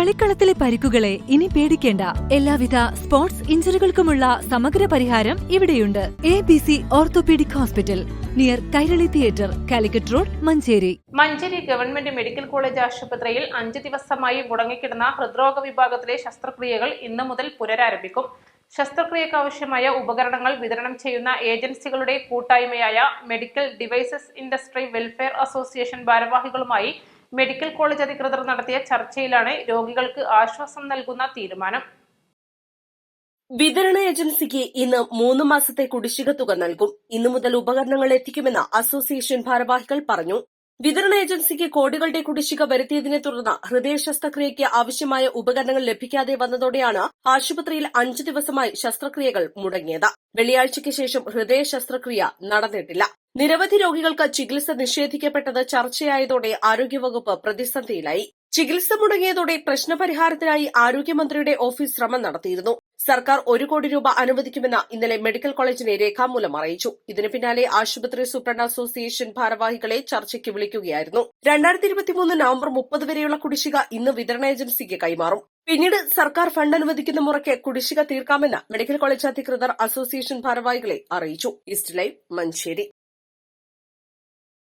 കളിക്കളത്തിലെ പരിക്കുകളെ ഇനി പേടിക്കേണ്ട. എല്ലാവിധ സ്പോർട്സ് ഇഞ്ചുറികൾക്കുമുള്ള സമഗ്ര പരിഹാരം ഇവിടെയുണ്ട്. A B C orthopaedic hospital near Kairali theatre Calicut road Manjeri. Manjeri government medical college ആശുപത്രിയിൽ അഞ്ച് ദിവസമായി മുടങ്ങിക്കിടന്ന ഹൃദ്രോഗ വിഭാഗത്തിലെ ശസ്ത്രക്രിയകൾ ഇന്നു മുതൽ പുനരാരംഭിക്കും. ശസ്ത്രക്രിയക്ക് ആവശ്യമായ ഉപകരണങ്ങൾ വിതരണം ചെയ്യുന്ന ഏജൻസികളുടെ കൂട്ടായ്മയായ medical devices industry welfare association ഭാരവാഹികളുമായി medical college അധികൃതർ നടത്തിയ ചർച്ചയിലാണ് രോഗികൾക്ക് ആശ്വാസം നൽകുന്ന തീരുമാനം. വിതരണ ഏജൻസിക്ക് ഇന്ന് മൂന്ന് മാസത്തെ കുടിശ്ശിക തുക നൽകും. ഇന്നു മുതൽ ഉപകരണങ്ങൾ എത്തിക്കുമെന്ന് അസോസിയേഷൻ ഭാരവാഹികൾ പറഞ്ഞു. വിതരണ ഏജൻസിക്ക് കോടികളുടെ കുടിശ്ശിക വരുത്തിയതിനെ തുടർന്ന് ഹൃദയ ശസ്ത്രക്രിയയ്ക്ക് ആവശ്യമായ ഉപകരണങ്ങൾ ലഭിക്കാതെ വന്നതോടെയാണ് ആശുപത്രിയിൽ അഞ്ചു ദിവസമായി ശസ്ത്രക്രിയകൾ മുടങ്ങിയത്. വെള്ളിയാഴ്ചയ്ക്ക് ശേഷം ഹൃദയ ശസ്ത്രക്രിയ നടന്നിട്ടില്ല. നിരവധി രോഗികൾക്ക് ചികിത്സ നിഷേധിക്കപ്പെട്ടത് ചർച്ചയായതോടെ ആരോഗ്യവകുപ്പ് പ്രതിസന്ധിയിലായി. ചികിത്സ മുടങ്ങിയതോടെ പ്രശ്നപരിഹാരത്തിനായി ആരോഗ്യമന്ത്രിയുടെ ഓഫീസ് ശ്രമം നടത്തിയിരുന്നു. സർക്കാർ ഒരു കോടി രൂപ അനുവദിക്കുമെന്ന് ഇന്നലെ മെഡിക്കൽ കോളേജിനെ രേഖാമൂലം അറിയിച്ചു. ഇതിന് പിന്നാലെ ആശുപത്രി സൂപ്രണ്ട് അസോസിയേഷൻ ഭാരവാഹികളെ ചർച്ചയ്ക്ക് വിളിക്കുകയായിരുന്നു. രണ്ടായിരത്തി ഇരുപത്തിമൂന്ന് നവംബർ മുപ്പത് വരെയുള്ള കുടിശ്ശിക ഇന്ന് വിതരണ ഏജൻസിക്ക് കൈമാറും. പിന്നീട് സർക്കാർ ഫണ്ട് അനുവദിക്കുന്ന മുറയ്ക്ക് കുടിശ്ശിക തീർക്കാമെന്ന് മെഡിക്കൽ കോളേജ് അധികൃതർ അസോസിയേഷൻ ഭാരവാഹികളെ അറിയിച്ചു. East live Manjeri.